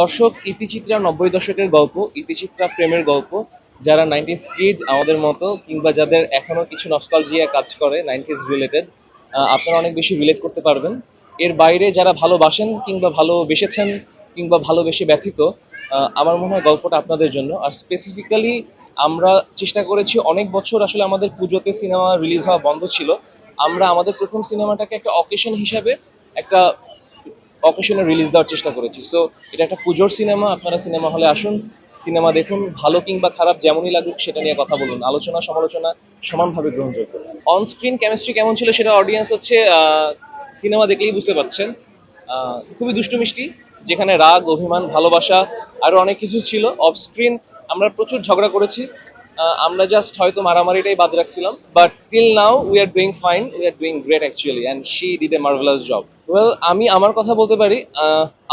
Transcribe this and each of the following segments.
দর্শক, ইতিচিত্রা নব্বই দশকের গল্প, ইতিচিত্রা প্রেমের গল্প, যারা নাইনটিস কিড আমাদের মতো, কিংবা যাদের এখনও কিছু নস্টালজিয়া কাজ করে নাইনটিস রিলেটেড আপনারা অনেক বেশি রিলেট করতে পারবেন। এর বাইরে যারা ভালোবাসেন, কিংবা ভালোবেসেছেন, কিংবা ভালোবেসে ব্যথিত আমার মনে হয় গল্পটা আপনাদের জন্য। আর স্পেসিফিক্যালি আমরা চেষ্টা করেছি, অনেক বছর আসলে আমাদের পুজোতে সিনেমা রিলিজ হওয়া বন্ধ ছিল। আমরা আমাদের প্রথম সিনেমাটাকে একটা অকেশন হিসাবে একটা অকেশনে রিলিজ দেওয়ার চেষ্টা করেছি। সো এটা একটা পুজোর সিনেমা আপনারা সিনেমা হলে আসুন সিনেমা দেখুন, ভালো কিংবা খারাপ যেমনই লাগুক সেটা নিয়ে কথা বলুন, আলোচনা, সমালোচনা সমানভাবে গ্রহণযোগ্য। অন স্ক্রিন কেমিস্ট্রি কেমন ছিল সেটা অডিয়েন্স হচ্ছে সিনেমা দেখলেই বুঝতে পারছেন। খুবই দুষ্টু মিষ্টি, যেখানে রাগ, অভিমান, ভালোবাসা, আরও অনেক কিছু ছিল। অফ স্ক্রিন আমরা প্রচুর ঝগড়া করেছি। আমরা জাস্ট হয়তো মারামারিটাই বাদ রাখছিলাম but till now we are doing fine we are doing great actually and she did a marvellous job well আমি আমার কথা বলতে পারি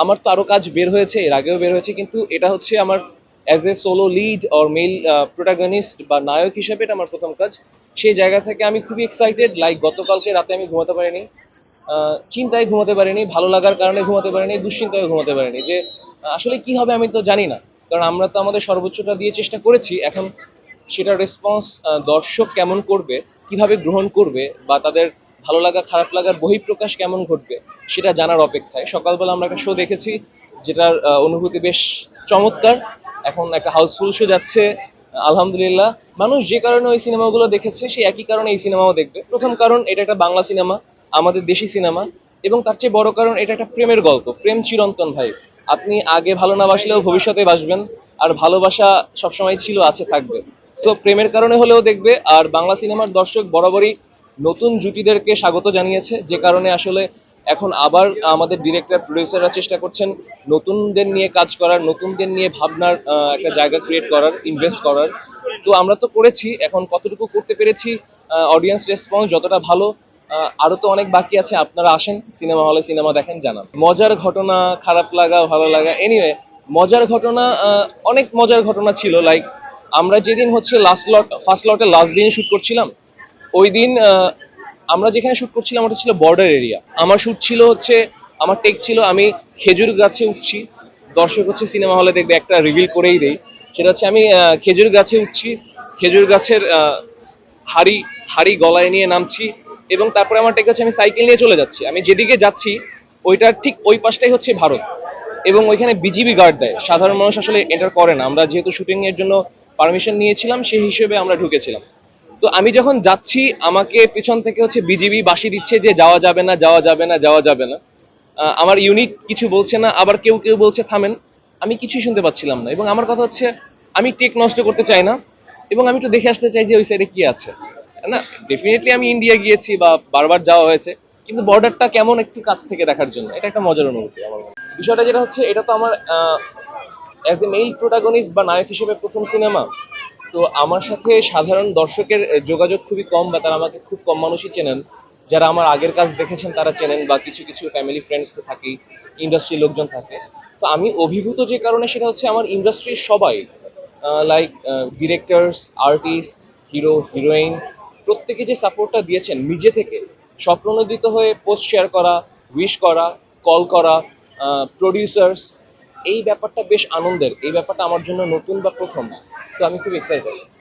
আমার তো আরও কাজ বের হয়েছে, এর আগেও বের হয়েছে, কিন্তু এটা হচ্ছে আমার as a solo lead or male protagonist বা নায়ক হিসেবে এটা আমার প্রথম কাজ। সেই জায়গা থেকে আমি খুবই এক্সাইটেড লাইক গতকালকে রাতে আমি ঘুমাতে পারিনি চিন্তায় ঘুমাতে পারিনি, ভালো লাগার কারণে ঘুমাতে পারিনি, দুশ্চিন্তায় ঘুমাতে পারিনি, যে আসলে কি হবে আমি তো জানি না, কারণ আমরা তো আমাদের সর্বোচ্চটা দিয়ে চেষ্টা করেছি, এখন সেটার রেসপন্স দর্শক কেমন করবে, কীভাবে গ্রহণ করবে, বা তাদের ভালো লাগা, খারাপ লাগার বহিঃপ্রকাশ কেমন ঘটবে, সেটা জানার অপেক্ষায়। সকালবেলা আমরা একটা শো দেখেছি, যেটার অনুভূতি বেশ চমৎকার। এখন একটা হাউসফুল শো যাচ্ছে, আলহামদুলিল্লাহ। মানুষ যে কারণে ওই সিনেমাগুলো দেখেছে, সেই একই কারণে এই সিনেমাও দেখবে। প্রথম কারণ, এটা একটা বাংলা সিনেমা আমাদের দেশি সিনেমা এবং তার চেয়ে বড় কারণ, এটা একটা প্রেমের গল্প, প্রেম চিরন্তন ভাই। আপনি আগে ভালো না বাসলেও ভবিষ্যতে বাসবেন, আর ভালোবাসা সবসময় ছিল, আছে, থাকবে। সো প্রেমের কারণে হলেও দেখবে আর বাংলা সিনেমার দর্শক বরাবরই নতুন জুটিদেরকে স্বাগত জানিয়েছে। যে কারণে আসলে এখন আবার আমাদের ডিরেক্টর প্রডিউসাররা চেষ্টা করছেন নতুনদের নিয়ে কাজ করার নতুনদের নিয়ে ভাবনার একটা জায়গা ক্রিয়েট করার ইনভেস্ট করার। তো আমরা তো করেছি এখন কতটুকু করতে পেরেছি অডিয়েন্স রেসপন্স যতটা ভালো আহ, আরও তো অনেক বাকি আছে আপনারা আসেন সিনেমা হলে সিনেমা দেখেন জানান। মজার ঘটনা খারাপ লাগা ভালো লাগা এনিওয়ে মজার ঘটনা অনেক মজার ঘটনা ছিল লাইক আমরা যেদিন হচ্ছে লাস্ট লট ফার্স্ট লটের লাস্ট দিন শুট করছিলাম, ওই দিন আমরা যেখানে শ্যুট করছিলাম ওটা ছিল বর্ডার এরিয়া আমার শ্যুট ছিল হচ্ছে, আমার টেক ছিল আমি খেজুর গাছে উঠছি। দর্শক হচ্ছে সিনেমা হলে দেখবে একটা রিভিল করেই দেই। সেটা হচ্ছে আমি খেজুর গাছে উঠছি, খেজুর গাছের হাড়ি হাড়ি গলায় নিয়ে নামছি এবং তারপরে আমার টেক হচ্ছে আমি সাইকেল নিয়ে চলে যাচ্ছি। আমি যেদিকে যাচ্ছি, ওইটার ঠিক ওই পাশটাই হচ্ছে ভারত। এবং ওইখানে বিজিবি গার্ড দেয়। সাধারণ মানুষ আসলে এন্টার করে না। আমরা যেহেতু শুটিংয়ের জন্য পারমিশন নিয়েছিলাম, সেই হিসেবে আমরা ঢুকেছিলাম। তো আমি যখন যাচ্ছি, আমাকে পিছন থেকে হচ্ছে বিজিবি বাসি দিচ্ছে যে যাওয়া যাবে না, যাওয়া যাবে না, যাওয়া যাবে না। আমার ইউনিট কিছু বলছে না, আবার কেউ কেউ বলছে থামেন। আমি কিছুই শুনতে পাচ্ছিলাম না এবং আমার কথা হচ্ছে, আমি টেক নষ্ট করতে চাই না এবং আমি একটু দেখে আসতে চাই যে ওই সাইডে কি আছে। না ডেফিনেটলি আমি ইন্ডিয়া গিয়েছি বা বারবার যাওয়া হয়েছে, কিন্তু বর্ডারটা কেমন একটু কাছ থেকে দেখার জন্য। এটা একটা মজার অনুভূতি আমার বিষয়টা যেটা হচ্ছে, এটা তো আমার অ্যাজ এ মেইল প্রোটাগনিস্ট বা নায়ক হিসেবে প্রথম সিনেমা তো আমার সাথে সাধারণ দর্শকের যোগাযোগ খুবই কম বা তারা আমাকে খুব কম মানুষই চেনেন। যারা আমার আগের কাজ দেখেছেন তারা চেনেন বা কিছু কিছু ফ্যামিলি ফ্রেন্ডস তো থাকেই ইন্ডাস্ট্রির লোকজন থাকে। তো আমি অভিভূত যে কারণে সেটা হচ্ছে আমার ইন্ডাস্ট্রির সবাই like directors artist hero heroine প্রত্যেকে যে সাপোর্টটা দিয়েছেন নিজে থেকে স্বপ্রণোদিত হয়ে পোস্ট শেয়ার করা উইশ করা কল করা প্রডিউসার্স এই ব্যাপারটা বেশ আনন্দের, এই ব্যাপারটা আমার জন্য নতুন বা প্রথম, তো আমি খুব এক্সাইটেড